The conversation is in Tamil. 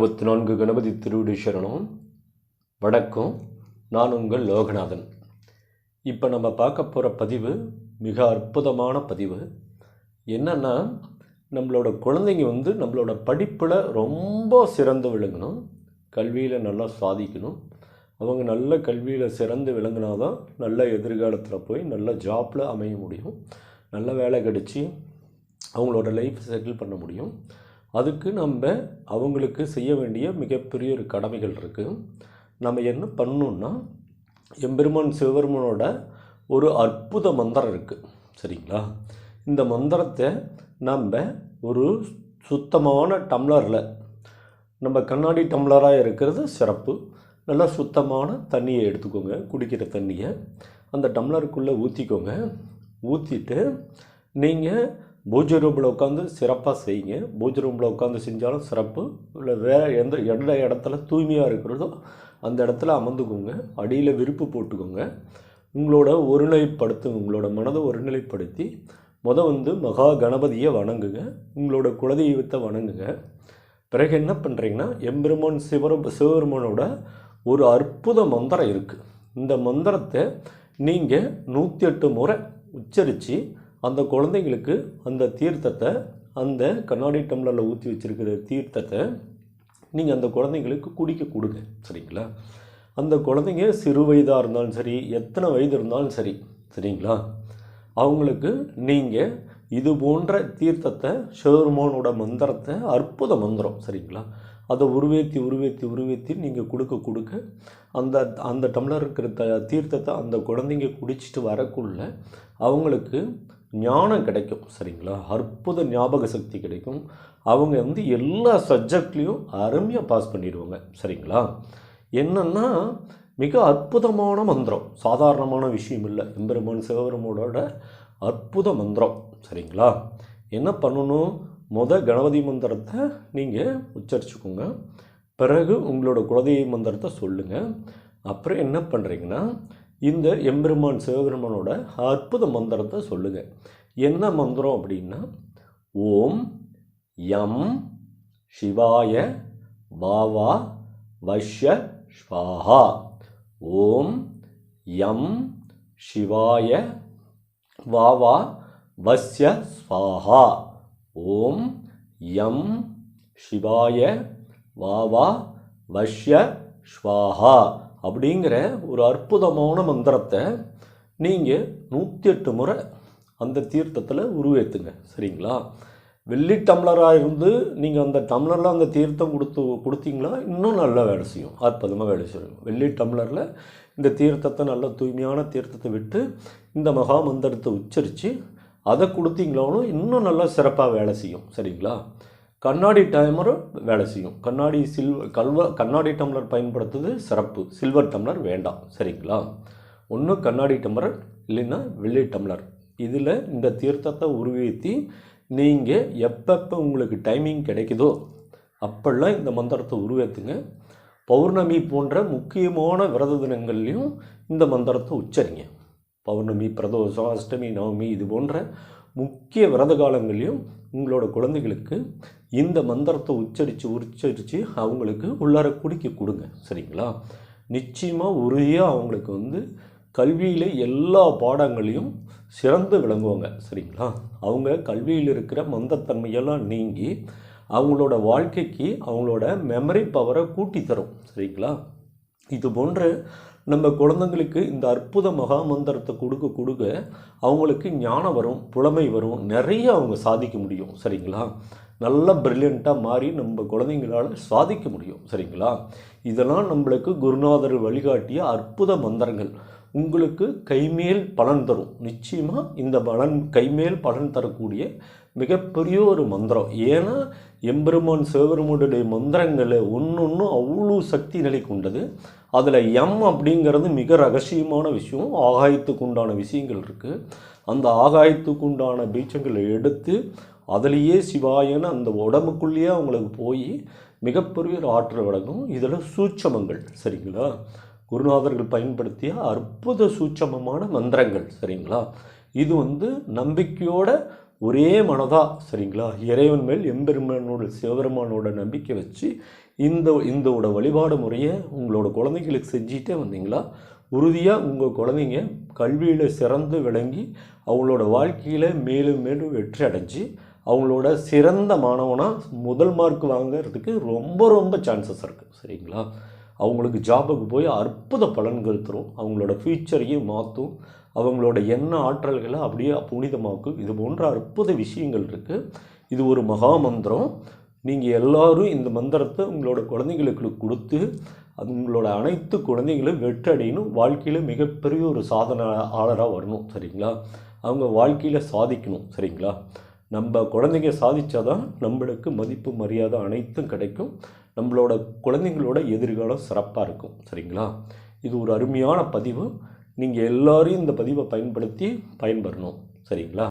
அறுபத்தி நான்கு கணபதி திருவிடீஸ்வரனும் சரணம். வணக்கம். நான் உங்கள் லோகநாதன். இப்போ நம்ம பார்க்க போகிற பதிவு மிக அற்புதமான பதிவு. என்னென்னா நம்மளோட குழந்தைங்க வந்து நம்மளோட படிப்பில் ரொம்ப சிறந்து விளங்கணும். கல்வியில் நல்லா சாதிக்கணும். அவங்க நல்ல கல்வியில் சிறந்து விளங்கினா தான் நல்ல எதிர்காலத்தில் போய் நல்ல ஜாப்பில் அமைய முடியும். நல்ல வேலை கிடச்சி அவங்களோட லைஃப் செட்டில் பண்ண முடியும். அதுக்கு நம்ம அவங்களுக்கு செய்ய வேண்டிய மிகப்பெரிய ஒரு கடமைகள் இருக்குது நம்ம என்ன பண்ணணுன்னா எம்பெருமான் சிவபெருமானோட ஒரு அற்புத மந்திரம் இருக்குது சரிங்களா? இந்த மந்திரத்தை நம்ம ஒரு சுத்தமான டம்ளரில் நம்ம கண்ணாடி டம்ளராக இருக்கிறது சிறப்பு. நல்லா சுத்தமான தண்ணியை எடுத்துக்கோங்க குடிக்கிற தண்ணியை. அந்த டம்ளருக்குள்ளே ஊற்றிக்கோங்க ஊற்றிட்டு நீங்கள் பூஜை ரூமில் உட்காந்து சிறப்பாக செய்யுங்க. பூஜை ரூமில் உட்காந்து செஞ்சாலும் சிறப்பு. இல்லை வேறு எந்த எந்த இடத்துல தூய்மையாக இருக்கிறதோ அந்த இடத்துல அமர்ந்துக்கோங்க. அடியில் விருப்பு போட்டுக்கோங்க. உங்களோட ஒருநிலைப்படுத்துங்க உங்களோட மனதை ஒருநிலைப்படுத்தி முத வந்து மகா கணபதியை வணங்குங்க. உங்களோட குலதெய்வத்தை வணங்குங்க. பிறகு என்ன பண்ணுறீங்கன்னா எம்பெருமான் சிவர சிவபெருமானோட ஒரு அற்புத மந்திரம் இருக்குது இந்த மந்திரத்தை நீங்கள் நூற்றி எட்டு முறை உச்சரித்து அந்த குழந்தைங்களுக்கு அந்த தீர்த்தத்தை அந்த கண்ணாடி டம்ளரில் ஊற்றி வச்சுருக்கிற தீர்த்தத்தை நீங்கள் அந்த குழந்தைங்களுக்கு குடிக்க கொடுங்க சரிங்களா? அந்த குழந்தைங்க சிறு வயதாக இருந்தாலும் சரி எத்தனை வயது இருந்தாலும் சரி சரிங்களா? அவங்களுக்கு நீங்கள் இது போன்ற தீர்த்தத்தை சிவருமானோட மந்திரத்தை அற்புத மந்திரம் சரிங்களா? அதை உருவேற்றி உருவேற்றி உருவேற்றி நீங்கள் கொடுக்க கொடுக்க அந்த அந்த டம்ளர் இருக்கிற த தீர்த்தத்தை அந்த குழந்தைங்க குடிச்சிட்டு வரக்குள்ள அவங்களுக்கு ஞானம் கிடைக்கும் சரிங்களா? அற்புத ஞாபக சக்தி கிடைக்கும். அவங்க வந்து எல்லா சப்ஜெக்ட்லேயும் அருமையாக பாஸ் பண்ணிடுவாங்க சரிங்களா? என்னென்னா மிக அற்புதமான மந்திரம். சாதாரணமான விஷயம் இல்லை. எம்பெருமான் சிவபெருமோட அற்புத மந்திரம் சரிங்களா? என்ன பண்ணணும்? முத கணபதி மந்திரத்தை நீங்கள் உச்சரிச்சுக்கோங்க. பிறகு உங்களோட குலதெய்வ மந்திரத்தை சொல்லுங்கள் அப்புறம் என்ன பண்ணுறீங்கன்னா இந்த எம்பெருமான் சிவபெருமானோட அற்புத மந்திரத்தை சொல்லுங்கள் என்ன மந்திரம் அப்படின்னா ஓம் யம் சிவாய வாவா வஷ்ய ஸ்வாஹா. ஓம் யம் சிவாய வாவா வஸ்ய ஸ்வாஹா. ஓம் யம் சிவாய வாவா வஷ்ய ஸ்வாஹா. அப்படிங்கிற ஒரு அற்புதமான மந்திரத்தை நீங்கள் நூற்றி எட்டு முறை அந்த தீர்த்தத்தில் உருவேற்றுங்க சரிங்களா? வெள்ளி டம்ளராக இருந்து நீங்கள் அந்த டம்ளரில் அந்த தீர்த்தம் கொடுத்து கொடுத்தீங்களா இன்னும் நல்லா வேலை செய்யும். அற்புதமாக வேலை செய்யும். வெள்ளி டம்ளரில் இந்த தீர்த்தத்தை நல்ல தூய்மையான தீர்த்தத்தை விட்டு இந்த மகா மந்திரத்தை உச்சரித்து அதை கொடுத்தீங்களாலும் இன்னும் நல்லா சிறப்பாக வேலை செய்யும். சரிங்களா? கண்ணாடி டைமரும் வேலை செய்யும். கண்ணாடி சில்வர் கல்வ கண்ணாடி டம்ளர் பயன்படுத்துறது சிறப்பு. சில்வர் டம்ளர் வேண்டாம். சரிங்களா? ஒன்று கண்ணாடி டம்ளர் இல்லைன்னா வெள்ளி டம்ளர் இதில் இந்த தீர்த்தத்தை உருவேற்றி நீங்கள் எப்பப்போ உங்களுக்கு டைமிங் கிடைக்குதோ அப்பெல்லாம் இந்த மந்திரத்தை உருவேற்றுங்க பௌர்ணமி போன்ற முக்கியமான விரத தினங்கள்லையும் இந்த மந்திரத்தை உச்சரிங்க. பௌர்ணமி பிரதோஷம் அஷ்டமி நவமி இது போன்ற முக்கிய விரத காலங்களையும் உங்களோட குழந்தைகளுக்கு இந்த மந்திரத்தை உச்சரித்து உச்சரித்து அவங்களுக்கு உள்ளார குடிக்க கொடுங்க. சரிங்களா? நிச்சயமாக உறுதியாக அவங்களுக்கு வந்து கல்வியில் எல்லா பாடங்களையும் சிறந்து விளங்குவாங்க. சரிங்களா? அவங்க கல்வியில் இருக்கிற மந்தத்தன்மையெல்லாம் நீங்கி அவங்களோட வாழ்க்கைக்கு அவங்களோட மெமரி பவரை கூட்டி தரும் சரிங்களா? இது போன்ற நம்ம குழந்தைங்களுக்கு இந்த அற்புத மகா மந்திரத்தை கொடுக்க கொடுக்க அவங்களுக்கு ஞானம் வரும் புலமை வரும் நிறைய அவங்க சாதிக்க முடியும் சரிங்களா? நல்ல ப்ரில்லியண்ட்டாக மாறி நம்ம குழந்தைங்களால் சாதிக்க முடியும் சரிங்களா? இதெல்லாம் நம்மளுக்கு குருநாதர் வழிகாட்டிய அற்புத மந்திரங்கள். உங்களுக்கு கைமேல் பலன் தரும். நிச்சயமாக இந்த பலன் கைமேல் பலன் தரக்கூடிய மிகப்பெரிய ஒரு மந்திரம். ஏன்னா எம்பெருமான் சிவபெருமானுடைய மந்திரங்களை ஒன்று ஒன்றும் அவ்வளோ சக்தி நிலை கொண்டது. அதில் எம் அப்படிங்கிறது மிக ரகசியமான விஷயம். ஆகாயத்துக்கு உண்டான விஷயங்கள் இருக்குது அந்த ஆகாயத்துக்கு உண்டான பீச்சங்களை எடுத்து அதுலேயே சிவாயன்னு அந்த உடம்புக்குள்ளேயே அவங்களுக்கு போய் மிகப்பெரிய ஒரு ஆற்றல் வழங்கும். இதில் சூட்சமங்கள் சரிங்களா? குருநாதர்கள் பயன்படுத்திய அற்புத சூட்சமமான மந்திரங்கள் சரிங்களா? இது வந்து நம்பிக்கையோட ஒரே மனதாக சரிங்களா? இறைவன் மேல் எம்பெருமானோட சிவபெருமானோட நம்பிக்கை வச்சு இந்த இந்தோட வழிபாடு முறையை உங்களோட குழந்தைங்களுக்கு செஞ்சுட்டே வந்தீங்களா? உறுதியாக உங்கள் குழந்தைங்க கல்வியில் சிறந்து விளங்கி அவங்களோட வாழ்க்கையில் மேலும் மேலும் வெற்றி அடைஞ்சு அவங்களோட சிறந்த மாணவனாக முதல் மார்க் வாங்கிறதுக்கு ரொம்ப ரொம்ப சான்சஸ் இருக்குது சரிங்களா? அவங்களுக்கு ஜாபுக்கு போய் அற்புத பலன்கள் தரும் அவங்களோட ஃப்யூச்சரையும் மாற்றும் அவங்களோட எண்ண ஆற்றல்களை அப்படியே புனிதமாக்கும். இது போன்ற அற்புத விஷயங்கள் இருக்குது இது ஒரு மகா மந்திரம். நீங்கள் எல்லாரும் இந்த மந்திரத்தை உங்களோட குழந்தைங்களுக்கு கொடுத்து அது உங்களோட அனைத்து குழந்தைங்களும் வெற்றடையணும். வாழ்க்கையில் மிகப்பெரிய ஒரு சாதனையாளராக வரணும். சரிங்களா? அவங்க வாழ்க்கையில் சாதிக்கணும். சரிங்களா? நம்ம குழந்தைங்க சாதிச்சாதான் நம்மளுக்கு மதிப்பு மரியாதை அனைத்தும் கிடைக்கும். நம்மளோட குழந்தைங்களோட எதிர்காலம் சிறப்பாக இருக்கும். சரிங்களா? இது ஒரு அருமையான பதிவு. நீங்கள் எல்லோரையும் இந்த பதிவை பயன்படுத்தி பயன்பெறணும். சரிங்களா?